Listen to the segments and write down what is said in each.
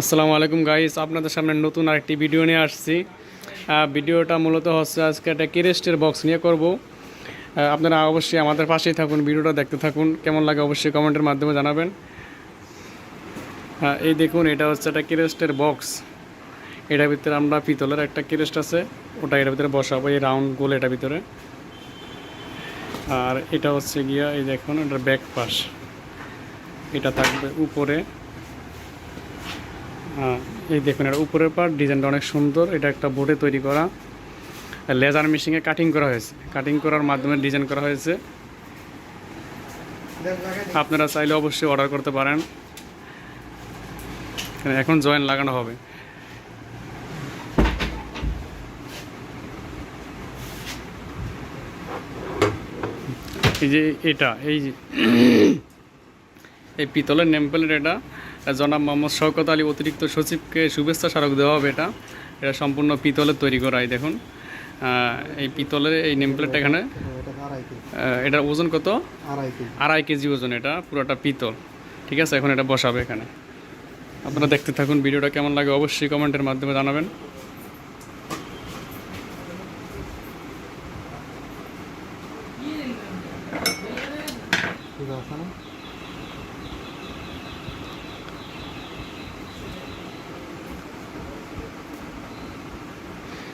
আসসালামু আলাইকুম গাইস, আপনাদের সামনে নতুন আরেকটি ভিডিও নিয়ে আসছি। ভিডিওটা মূলত হচ্ছে আজকে একটা কেরেস্টের বক্স নিয়ে করব। আপনারা অবশ্যই আমাদের পাশেই থাকুন, ভিডিওটা দেখতে থাকুন, কেমন লাগে অবশ্যই কমেন্টের মাধ্যমে জানাবেন। এই দেখুন, এটা হচ্ছে একটা কেরেস্টের বক্স এটার ভিতরে আমরা পিতলের একটা কেরেস্ট আছে, ওটা এটার ভিতরে বসাবো, এই রাউন্ড গোল এটার ভিতরে। আর এটা হচ্ছে গিয়া, এই দেখুন, এটার ব্যাক পাশ। এটা থাকবে উপরে। এই দেখুন এটা উপরের পার ডিজাইনটা অনেক সুন্দর। এটা একটা বোর্ডে তৈরি করা। লেজার মেশিনে কাটিং করা হয়েছে। কাটিং করার মাধ্যমে ডিজাইন করা হয়েছে। আপনারা চাইলে অবশ্যই অর্ডার করতে পারেন। এখন জয়েন লাগানো হবে। এই যে এটা, এই যে এই পিতলের নেম প্লেট এটা। জনাব মোহাম্মদ শওকত আলী অতিরিক্ত সচিবকে শুভেচ্ছা স্মারক দেওয়া হবে এটা। এটা সম্পূর্ণ পিতলের তৈরি করা দেখুন। এই পিতলের এই নেম প্লেটটা এখানে। এটার ওজন কত? আড়াই কেজি ওজন এটা, পুরোটা পিতল। ঠিক আছে, এখন এটা বসাবে এখানে। আপনারা দেখতে থাকুন ভিডিওটা কেমন লাগে, অবশ্যই কমেন্টের মাধ্যমে জানাবেন। ঠিক আছে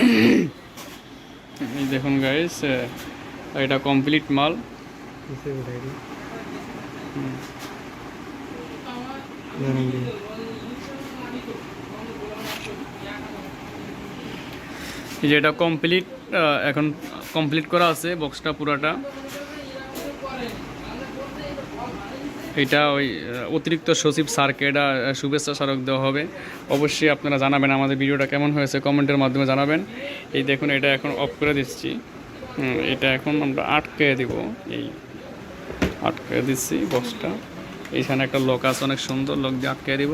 এই দেখুন গাইস এটা কমপ্লিট মাল কিসে উঠাই দিই জানেন কি? এই যে এটা কমপ্লিট এখন কমপ্লিট করা আছে বক্সটা পুরাটা এটা ওই অতিরিক্ত সচিব স্যারকে এটা শুভেচ্ছা স্মারক দেওয়া হবে। অবশ্যই আপনারা জানাবেন আমাদের ভিডিওটা কেমন হয়েছে, কমেন্টের মাধ্যমে জানাবেন। এই দেখুন, এটা এখন অফ করে দিচ্ছি। এটা এখন আমরা আটকে দিব। এই আটকে দিচ্ছি বক্সটা এইখানে একটা লক আছে, অনেক সুন্দর লক দিয়ে আটকে দিব।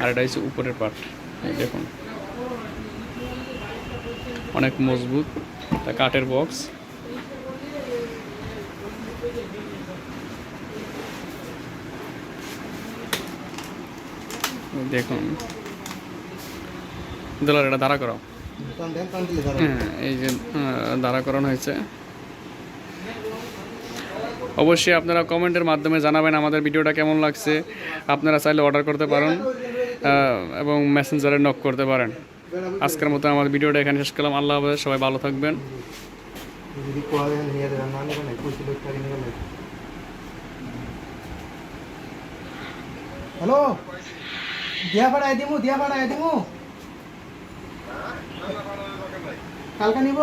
আর এটা হচ্ছে উপরের পার্ট এই দেখুন। অনেক মজবুত। কাঠের বক্স দেখুন। দোলার এটা দাঁড়া করাও। হ্যাঁ এই যে দাঁড়া করানো হয়েছে। অবশ্যই আপনারা কমেন্টের মাধ্যমে জানাবেন আমাদের ভিডিওটা কেমন লাগছে। আপনারা চাইলে অর্ডার করতে পারেন এবং মেসেঞ্জারে নক করতে পারেন। আজকের মতো আমার ভিডিওটা এখানে শেষ করলাম। আল্লাহ হাফেজ, সবাই ভালো থাকবেন। হ্যালো? দিয়া ভাড়ায় দিমু দিয়া ভাড়ায় দিমু কালকা নিব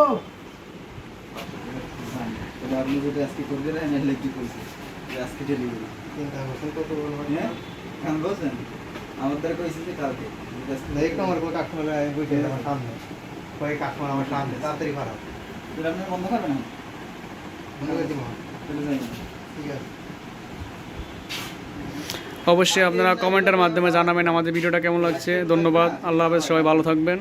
তাহলে আপনি যদি আজকে করবেন না নাহলে কি করছে যে আজকে ডেলিভারি চিন্তা করছেন কত বড় ভাই হ্যাঁ এখন বলছেন আমার দ্বারা কইছে যে কালকে যদি আজকে দেখ আমার কোনো কাস্টমার বসে আমার সামনে কয়েক কাস্টমার আমার সামনে তাড়াতাড়ি ভাড়া তাহলে আপনি বন্ধ করবেন না মনে করে দিব তাহলে যাই ঠিক আছে অবশ্যই আপনারা কমেন্টের মাধ্যমে জানাবেন আমাদের ভিডিওটা কেমন লাগছে। ধন্যবাদ। আল্লাহ হাফেজ। সবাই ভালো থাকবেন।